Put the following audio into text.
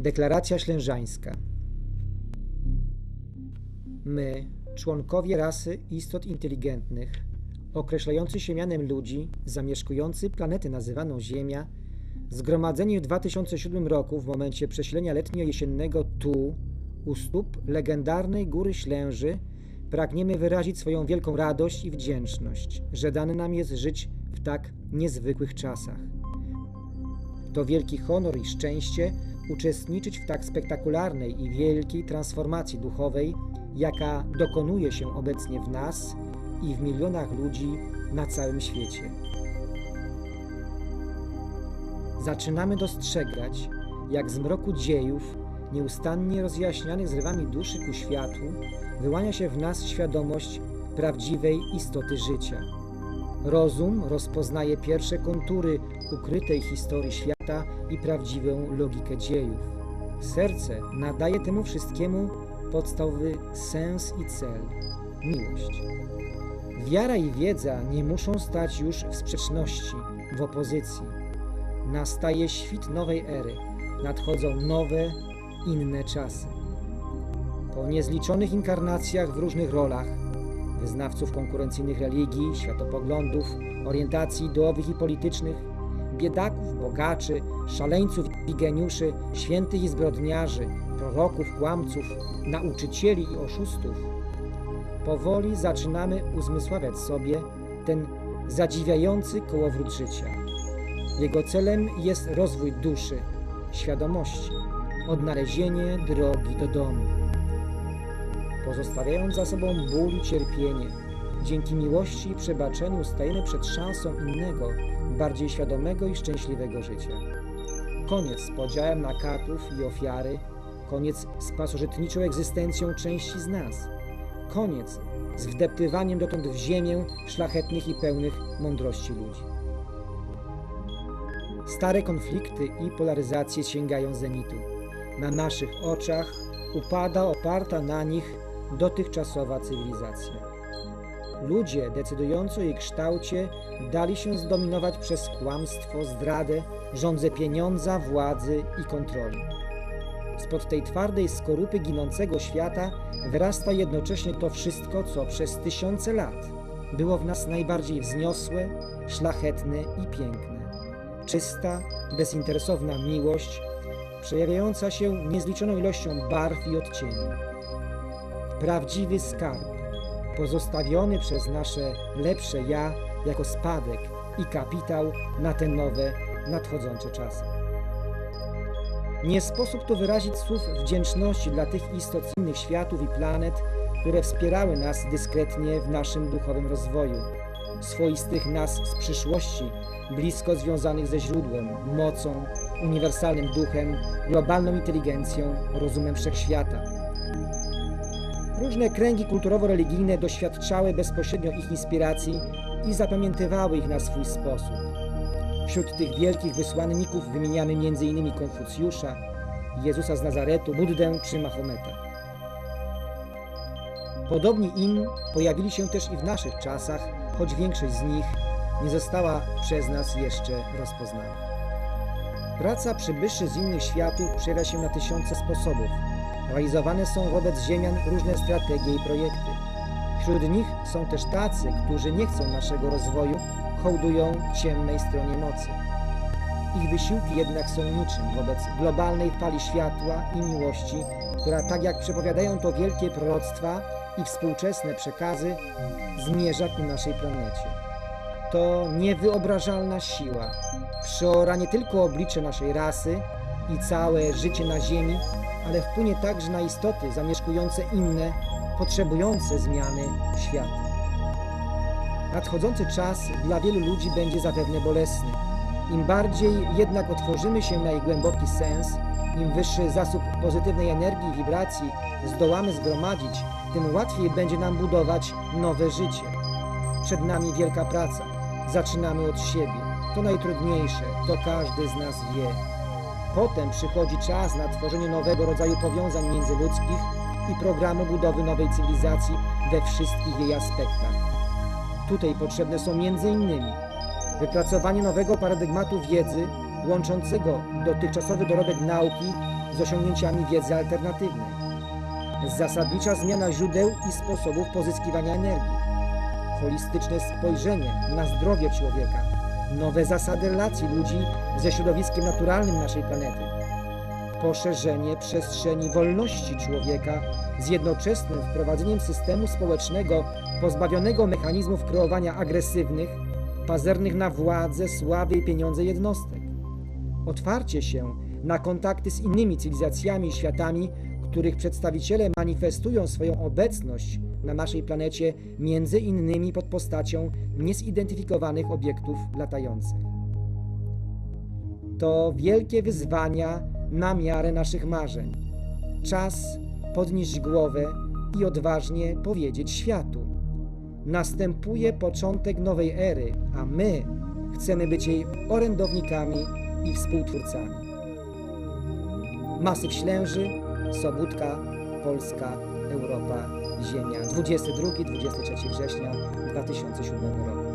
Deklaracja Ślężańska. My, członkowie rasy istot inteligentnych, określający się mianem ludzi, zamieszkujący planetę nazywaną Ziemia, zgromadzeni w 2007 roku w momencie przesilenia letnio-jesiennego tu, u stóp legendarnej Góry Ślęży, pragniemy wyrazić swoją wielką radość i wdzięczność, że dane nam jest żyć w tak niezwykłych czasach. To wielki honor i szczęście uczestniczyć w tak spektakularnej i wielkiej transformacji duchowej, jaka dokonuje się obecnie w nas i w milionach ludzi na całym świecie. Zaczynamy dostrzegać, jak z mroku dziejów, nieustannie rozjaśnianych zrywami duszy ku światłu, wyłania się w nas świadomość prawdziwej istoty życia. Rozum rozpoznaje pierwsze kontury ukrytej historii świata i prawdziwą logikę dziejów. Serce nadaje temu wszystkiemu podstawowy sens i cel miłość. Wiara i wiedza nie muszą stać już w sprzeczności, w opozycji. Nastaje świt nowej ery, nadchodzą nowe, inne czasy. Po niezliczonych inkarnacjach w różnych rolach, wyznawców konkurencyjnych religii, światopoglądów, orientacji ideowych i politycznych, biedaków, bogaczy, szaleńców i geniuszy, świętych i zbrodniarzy, proroków, kłamców, nauczycieli i oszustów, powoli zaczynamy uzmysławiać sobie ten zadziwiający kołowrót życia. Jego celem jest rozwój duszy, świadomości, odnalezienie drogi do domu. Pozostawiając za sobą ból i cierpienie, dzięki miłości i przebaczeniu stajemy przed szansą innego, bardziej świadomego i szczęśliwego życia. Koniec z podziałem na katów i ofiary, koniec z pasożytniczą egzystencją części z nas, koniec z wdeptywaniem dotąd w ziemię szlachetnych i pełnych mądrości ludzi. Stare konflikty i polaryzacje sięgają zenitu. Na naszych oczach upada oparta na nich dotychczasowa cywilizacja. Ludzie decydujący o jej kształcie dali się zdominować przez kłamstwo, zdradę, rządzę pieniądza, władzy i kontroli. Spod tej twardej skorupy ginącego świata wyrasta jednocześnie to wszystko, co przez tysiące lat było w nas najbardziej wzniosłe, szlachetne i piękne. Czysta, bezinteresowna miłość, przejawiająca się niezliczoną ilością barw i odcieni. Prawdziwy skarb, pozostawiony przez nasze lepsze ja jako spadek i kapitał na te nowe, nadchodzące czasy. Nie sposób tu wyrazić słów wdzięczności dla tych istot innych światów i planet, które wspierały nas dyskretnie w naszym duchowym rozwoju, swoistych nas z przyszłości, blisko związanych ze źródłem, mocą, uniwersalnym duchem, globalną inteligencją, rozumem wszechświata. Różne kręgi kulturowo-religijne doświadczały bezpośrednio ich inspiracji i zapamiętywały ich na swój sposób. Wśród tych wielkich wysłanników wymieniamy m.in. Konfucjusza, Jezusa z Nazaretu, Buddę czy Mahometa. Podobni im pojawili się też i w naszych czasach, choć większość z nich nie została przez nas jeszcze rozpoznana. Praca przybyszy z innych światów przejawia się na tysiące sposobów. Realizowane są wobec Ziemian różne strategie i projekty. Wśród nich są też tacy, którzy nie chcą naszego rozwoju, hołdują ciemnej stronie mocy. Ich wysiłki jednak są niczym wobec globalnej fali światła i miłości, która tak jak przepowiadają to wielkie proroctwa i współczesne przekazy, zmierza ku naszej planecie. To niewyobrażalna siła przeora nie tylko oblicze naszej rasy i całe życie na Ziemi, ale wpłynie także na istoty zamieszkujące inne, potrzebujące zmiany świata. Nadchodzący czas dla wielu ludzi będzie zapewne bolesny. Im bardziej jednak otworzymy się na ich głęboki sens, im wyższy zasób pozytywnej energii i wibracji zdołamy zgromadzić, tym łatwiej będzie nam budować nowe życie. Przed nami wielka praca. Zaczynamy od siebie. To najtrudniejsze, to każdy z nas wie. Potem przychodzi czas na tworzenie nowego rodzaju powiązań międzyludzkich i programu budowy nowej cywilizacji we wszystkich jej aspektach. Tutaj potrzebne są m.in. wypracowanie nowego paradygmatu wiedzy, łączącego dotychczasowy dorobek nauki z osiągnięciami wiedzy alternatywnej. Zasadnicza zmiana źródeł i sposobów pozyskiwania energii. Holistyczne spojrzenie na zdrowie człowieka. Nowe zasady relacji ludzi ze środowiskiem naturalnym naszej planety. Poszerzenie przestrzeni wolności człowieka z jednoczesnym wprowadzeniem systemu społecznego pozbawionego mechanizmów kreowania agresywnych, pazernych na władzę, sławy i pieniądze jednostek. Otwarcie się na kontakty z innymi cywilizacjami i światami, których przedstawiciele manifestują swoją obecność na naszej planecie, między innymi pod postacią niezidentyfikowanych obiektów latających. To wielkie wyzwania na miarę naszych marzeń. Czas podnieść głowę i odważnie powiedzieć światu. Następuje początek nowej ery, a my chcemy być jej orędownikami i współtwórcami. Masyw Ślęży, Sobótka, Polska, Europa, Ziemia. 22-23 września 2007 roku.